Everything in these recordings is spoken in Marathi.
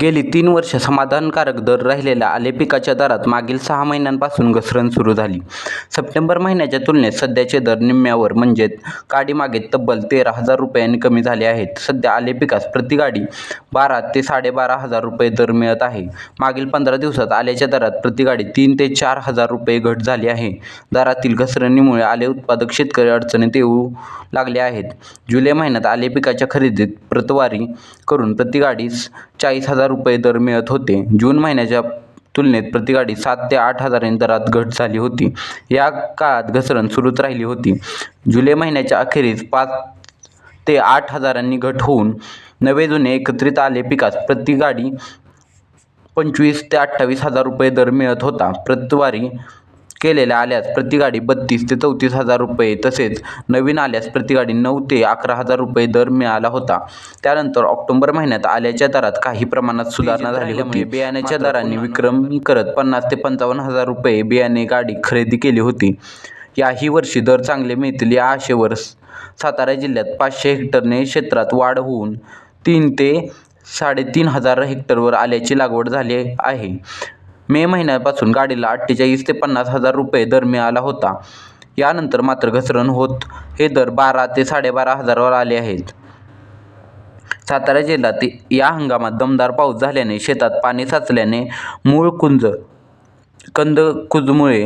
गेली तीन वर्ष समाधानकारक दर राहिलेल्या आले पिकाच्या दरात मागील सहा महिन्यांपासून घसरण सुरू झाली. सप्टेंबर महिन्याच्या तुलनेत सध्याचे दर निम्म्यावर म्हणजेच गाडीमागे तब्बल तेरा हजार रुपयांनी कमी झाले आहेत. सध्या आले पिकास प्रति गाडी बारा ते साडेबारा हजार रुपये दर मिळत आहे. मागील पंधरा दिवसात आल्याच्या दरात प्रति गाडी तीन ते चार हजार रुपये घट झाली आहे. दरातील घसरणीमुळे आले उत्पादक शेतकरी अडचणीत येऊ लागले आहेत. जुलै महिन्यात आले पिकाच्या खरेदीत प्रतवारी करून प्रति गाडी चाळीस हजार रुपये दर मिळत होते. जून महिन्याच्या तुलनेत प्रतिगाडी सात ते आठ हजारांनी दरात घट झाली होती. या काळात घसरण सुरूच राहिली होती. जुलै महिन्याच्या अखेरीस पाच ते आठ हजारांनी घट होऊन नवे-जुने एकत्रित आले पिकास प्रतिगाडी पंचवीस ते अठ्ठावीस हजार रुपये दर मिळत होता. प्रतवारी केलेल्या आल्यास प्रति गाडी बत्तीस ते चौतीस हजार रुपये तसेच नवीन आल्यास प्रति गाडी नऊ ते अकरा हजार रुपये दर मिळाला होता. त्यानंतर ऑक्टोबर महिन्यात आल्याच्या दरात काही प्रमाणात सुधारणा झाली होती. बियाण्याच्या दरांनी विक्रमी करत पन्नास ते पंचावन्न हजार रुपये बियाणे गाडी खरेदी केली होती. याही वर्षी दर चांगले मिळतील या आशेवर सातारा जिल्ह्यात पाचशे हेक्टरने क्षेत्रात वाढ होऊन तीन ते साडेतीन हजार हेक्टरवर आल्याची लागवड झाली आहे. मे महिन्यापासून गाडीला अठ्ठेचाळीस ते पन्नास हजार रुपये दर मिळाला होता. यानंतर मात्र घसरण होत हे दर बारा ते साडेबारा हजारावर आले आहेत. सातारा जिल्ह्यात या हंगामात दमदार पाऊस झाल्याने शेतात पाणी साचल्याने मूळ कुंज, कंदकुजमुळे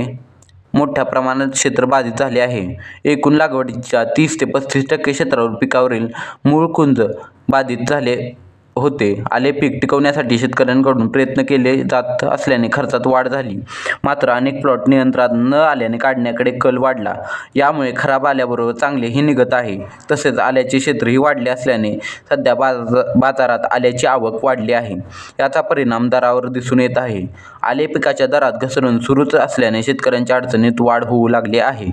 मोठ्या प्रमाणात क्षेत्र बाधित झाले आहे. एकूण लागवडीच्या तीस ते पस्तीस टक्के क्षेत्रावर पिकावरील मूळ कुंज बाधित झाले होते. आले पीक टिकवण्यासाठी शेतकऱ्यांकडून प्रयत्न केले जात असल्याने खर्चात वाढ झाली. मात्र अनेक प्लॉट नियंत्रणात न आल्याने काढण्याकडे कल वाढला. यामुळे खराब आल्याबरोबर चांगलेही निघत आहे. तसेच आल्याचे क्षेत्रही वाढले असल्याने सध्या बाजारात आल्याची आवक वाढली आहे. याचा परिणाम दरावर दिसून येत आहे. आले पिकाच्या दरात घसरण सुरूच असल्याने शेतकऱ्यांच्या अडचणीत वाढ होऊ लागली आहे.